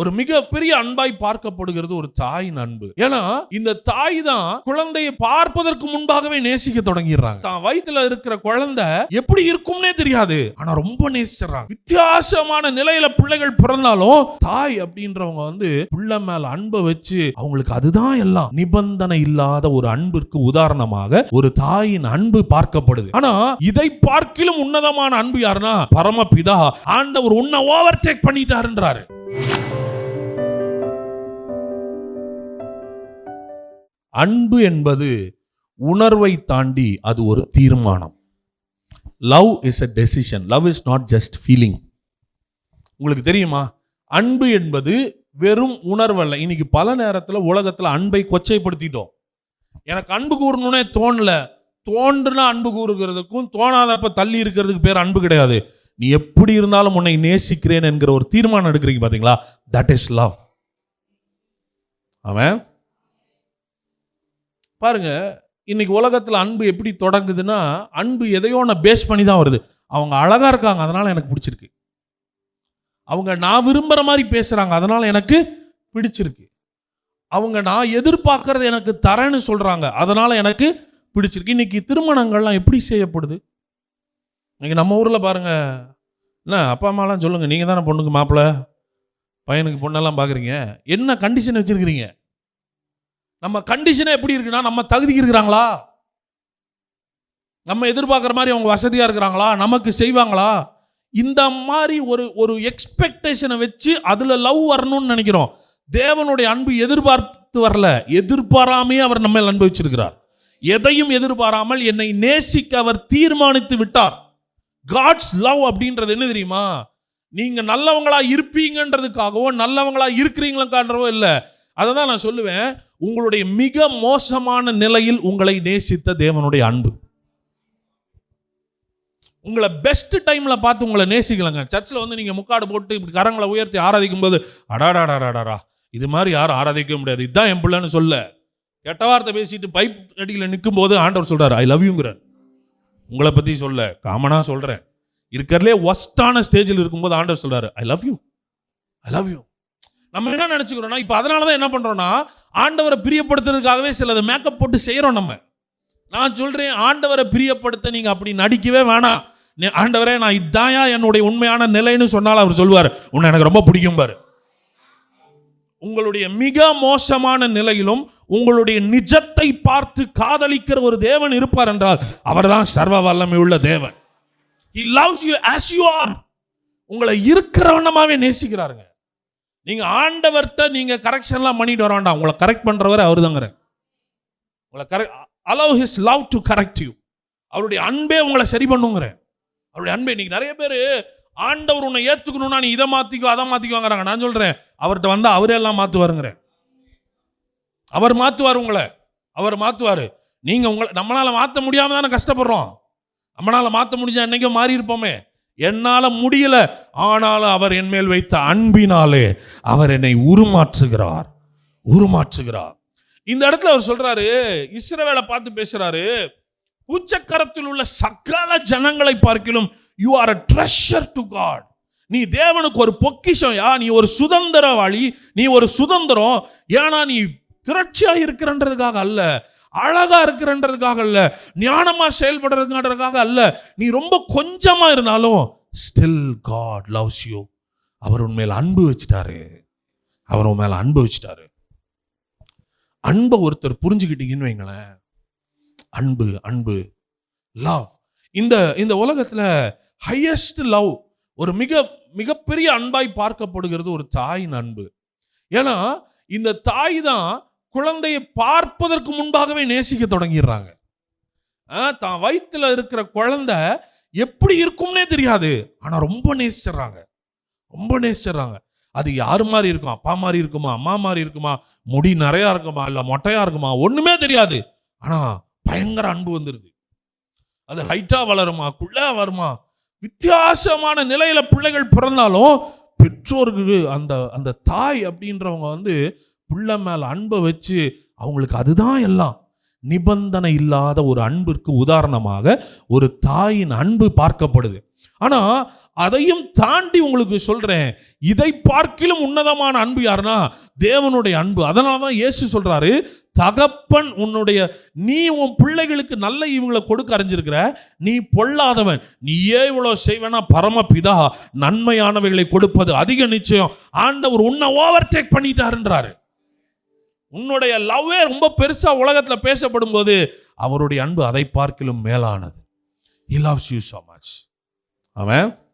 ஒரு மிகப்பெரிய அன்பாய் பார்க்கப்படுகிறது ஒரு தாயின் அன்பு. ஏன்னா இந்த தாய் தான் குழந்தையை பார்ப்பதற்கு முன்பாகவே நேசிக்க தொடங்கிடுறாங்க. தான் வயித்துல இருக்கிற குழந்தை எப்படி இருக்கும்னே தெரியாது. ஆனா ரொம்ப நேசிச்சிடறாங்க. வித்தியாசமான நிலையில பிள்ளைகள் பிறந்தாலும் தாய் அப்படின்றவங்க வந்து பிள்ளை மேல அன்பை வச்சு அவங்களுக்கு அதுதான் எல்லாம். நிபந்தனை இல்லாத ஒரு அன்பிற்கு உதாரணமாக ஒரு தாயின் அன்பு பார்க்கப்படுது. ஆனா இதை பார்க்கிலும் உன்னதமான அன்பு யாருன்னா பரமபிதா. ஆண்டவர் உன்னை ஓவர் டேக் பண்ணிட்டாருன்றாரு. அன்பு என்பது உணர்வை தாண்டி அது ஒரு தீர்மானம். Love is a decision love is not just feeling உங்களுக்கு தெரியுமா? அன்பு என்பது வெறும் உணர்வல்ல. இன்னைக்கு பல நேரத்தில் உலகத்தில் அன்பை கொச்சைப்படுத்திட்டோம். எனக்கு அன்பு கூறணுன்னே தோணல. தோன்றுனா அன்பு கூறுகிறதுக்கும் தோணாதப்ப தள்ளி இருக்கிறதுக்கு பேர் அன்பு கிடையாது. நீ எப்படி இருந்தாலும் உன்னை நேசிக்கிறேன் என்கிற ஒரு தீர்மானம் எடுக்கிறீங்க பார்த்தீங்களா தட் இஸ் லவ் அவன் பாருங்க இன்னைக்கு உலகத்தில் அன்பு எப்படி தொடங்குதுன்னா அன்பு எதையோ ஒன்று பேஸ் பண்ணி தான் வருது. அவங்க அழகாக இருக்காங்க அதனால் எனக்கு பிடிச்சிருக்கு. அவங்க நான் விரும்புகிற மாதிரி பேசுகிறாங்க அதனால் எனக்கு பிடிச்சிருக்கு. அவங்க நான் எதிர்பார்க்கறது எனக்கு தரேன்னு சொல்கிறாங்க அதனால் எனக்கு பிடிச்சிருக்கு. இன்றைக்கி திருமணங்கள்லாம் எப்படி செய்யப்படுது? இன்றைக்கி நம்ம ஊரில் பாருங்க என்ன அப்பா அம்மாலாம் சொல்லுங்கள் நீங்கள் தானே பொண்ணுக்கு மாப்பிள்ளை பையனுக்கு பொண்ணெல்லாம் பார்க்குறீங்க என்ன கண்டிஷன் வச்சிருக்கிறீங்க? நம்ம கண்டிஷனே எப்படி இருக்குன்னா நம்ம தகுதிக்கு இருக்கிறாங்களா? நம்ம எதிர்பார்க்குற மாதிரி அவங்க வசதியாக இருக்கிறாங்களா? நமக்கு செய்வாங்களா? இந்த மாதிரி ஒரு ஒரு எக்ஸ்பெக்டேஷனை வச்சு அதில் லவ் வரணும்னு நினைக்கிறோம். தேவனுடைய அன்பு எதிர்பார்த்து வரல. எதிர்பாராமே அவர் நம்ம அன்பு வச்சிருக்கிறார். எதையும் எதிர்பாராமல் என்னை நேசிக்க அவர் தீர்மானித்து விட்டார். காட்ஸ் லவ் அப்படின்றது என்ன தெரியுமா? நீங்கள் நல்லவங்களா இருப்பீங்கன்றதுக்காகவோ நல்லவங்களா இருக்கிறீங்களுக்கான்றவோ இல்லை. அதை தான் நான் சொல்லுவேன். உங்களுடைய மிக மோசமான நிலையில் உங்களை நேசித்த தேவனுடைய அன்பு. உங்களை பெஸ்ட் டைமில் பார்த்து உங்களை நேசிக்கலங்க. சர்ச்சில் வந்து நீங்கள் முக்காடு போட்டு இப்படி கரங்களை உயர்த்தி ஆராதிக்கும் போது அடாடாடாடாடா இது மாதிரி யாரும் ஆராதிக்க முடியாது. இதுதான் என் பிள்ளைன்னு சொல்ல. கெட்ட வார்த்தை பேசிட்டு பைப் அடியில் நிற்கும் போது ஆண்டவர் சொல்கிறார் ஐ லவ் யூங்கிறார் உங்களை பற்றி சொல்ல காமனாக சொல்கிறேன் இருக்கிறதுலே ஒஸ்டான ஸ்டேஜில் இருக்கும்போது ஆண்டவர் சொல்கிறார் I love you I love you நம்ம என்ன நினச்சிக்கிறோம்னா இப்போ அதனால தான் என்ன பண்ணுறோன்னா ஆண்டவரை பிரியப்படுத்துறதுக்காகவே சிலது மேக்கப் போட்டு செய்கிறோம் நம்ம. நான் சொல்கிறேன் ஆண்டவரை பிரியப்படுத்த நீங்கள் அப்படி நடிக்கவே வேணாம். நீ- ஆண்டவரே நான் இதாயா என்னுடைய உண்மையான நிலைன்னு சொன்னால் அவர் சொல்வார் உன்னை எனக்கு ரொம்ப பிடிக்கும் பாரு. உங்களுடைய மிக மோசமான நிலையிலும் உங்களுடைய நிஜத்தை பார்த்து காதலிக்கிற ஒரு தேவன் இருப்பார் என்றால் அவர்தான் சர்வ வல்லமை உள்ள தேவன். He loves you as you are உங்களை இருக்கிறவனமாகவே நேசிக்கிறாருங்க. நீங்க ஆண்டவர்கிட்ட நீங்க கரெக்ஷன்லாம் பண்ணிட்டு வர வேண்டாம். உங்களை கரெக்ட் பண்றவர் அவர் தாங்கிற உங்களை correct allow his love to correct you அவருடைய அன்பே உங்களை சரி பண்ணுங்கிற அவருடைய அன்பே இன்னைக்கு நிறைய பேர் ஆண்டவர் உன்னை ஏத்துக்கணும்னா நீ இதை மாத்திக்கோ அதை மாற்றிக்கோங்கிறாங்க நான் சொல்றேன் அவர்கிட்ட வந்தா அவரே எல்லாம் மாத்துவாருங்கிற அவர் மாத்துவார் உங்களை. அவர் மாற்றுவார் நீங்க உங்களை நம்மளால மாத்த முடியாம தானே கஷ்டப்படுறோம். நம்மளால மாத்த முடிஞ்சா என்னைக்கோ மாறி இருப்போமே என்னால் முடியல. ஆனாலும் அவர் என் மேல் வைத்த அன்பினாலே அவர் என்னை உருமாற்றுகிறார். உருமாற்றுகிறார். இந்த இடத்துல அவர் சொல்றாரு இஸ்ரவேலை பார்த்து பேசுறாரு உச்சக்கரத்தில் உள்ள சகல ஜனங்களை பார்க்கிலும் you are a treasure to God நீ தேவனுக்கு ஒரு பொக்கிஷம் யா நீ ஒரு சுதந்திரவாளி நீ ஒரு சுதந்திரம் ஏன்னா நீ திரட்சியாக இருக்கிறன்றதுக்காக அல்ல. அழகா இருக்கிறன்றதுக்காக அல்ல. ஞானமா செயல்படுறதுக்காக அல்ல. நீ ரொம்ப கொஞ்சமா இருந்தாலும் ஸ்டில் காட் லவ்ஸ் யூ அவர் உன் மேல அன்பு வச்சுட்டாரு. அவர் உன் மேல அன்பு வச்சுட்டாரு. அன்பை ஒருத்தர் புரிஞ்சுக்கிட்டீங்கன்னு வைங்களேன். அன்பு அன்பு லவ் இந்த இந்த உலகத்துல ஹையஸ்ட் லவ் ஒரு மிக மிகப்பெரிய அன்பாய் பார்க்கப்படுகிறது ஒரு தாயின் அன்பு. ஏன்னா இந்த தாய் தான் குழந்தையை பார்ப்பதற்கு முன்பாகவே நேசிக்க தொடங்கிடுறாங்க. ஆ, தான் வயிற்றில் இருக்கிற குழந்தை எப்படி இருக்கும்னே தெரியாது. ஆனால் ரொம்ப நேசிச்சிடுறாங்க. ரொம்ப நேசிச்சிடுறாங்க. அது யார் மாதிரி இருக்கும்? அப்பா மாதிரி இருக்குமா? அம்மா மாதிரி இருக்குமா? முடி நிறையா இருக்குமா? இல்லை மொட்டையாக இருக்குமா? ஒன்றுமே தெரியாது. ஆனால் பயங்கர அன்பு வந்துடுது அது ஹைட்டாக வளருமா? குள்ளா வருமா? வித்தியாசமான நிலையில் பிள்ளைகள் பிறந்தாலும் பெற்றோருக்கு அந்த அந்த தாய் அப்படின்றவங்க வந்து புள்ள மேலே அன்பை வச்சு அவங்களுக்கு அதுதான் எல்லாம். நிபந்தனை இல்லாத ஒரு அன்பிற்கு உதாரணமாக ஒரு தாயின் அன்பு பார்க்கப்படுது. ஆனால் அதையும் தாண்டி உங்களுக்கு சொல்கிறேன் இதை பார்க்கிலும் உன்னதமான அன்பு யாருன்னா தேவனுடைய அன்பு. அதனால தான் இயேசு சொல்கிறாரு தகப்பன் உன்னுடைய நீ உன் பிள்ளைகளுக்கு நல்ல இவங்களை கொடுக்க அறிஞ்சிருக்கிற. நீ பொல்லாதவன். நீ ஏன் இவ்வளோ செய்வேனா? பரமபிதா நன்மையானவைகளை கொடுப்பது அதிக நிச்சயம். ஆண்டவர் உன்னை ஓவர்டேக் பண்ணிட்டாருன்றாரு. உன்னுடைய லவ்வே ரொம்ப பெருசாக உலகத்தில் பேசப்படும் போது அவருடைய அன்பு அதை பார்க்கிலும் மேலானது. He loves you so much அவன்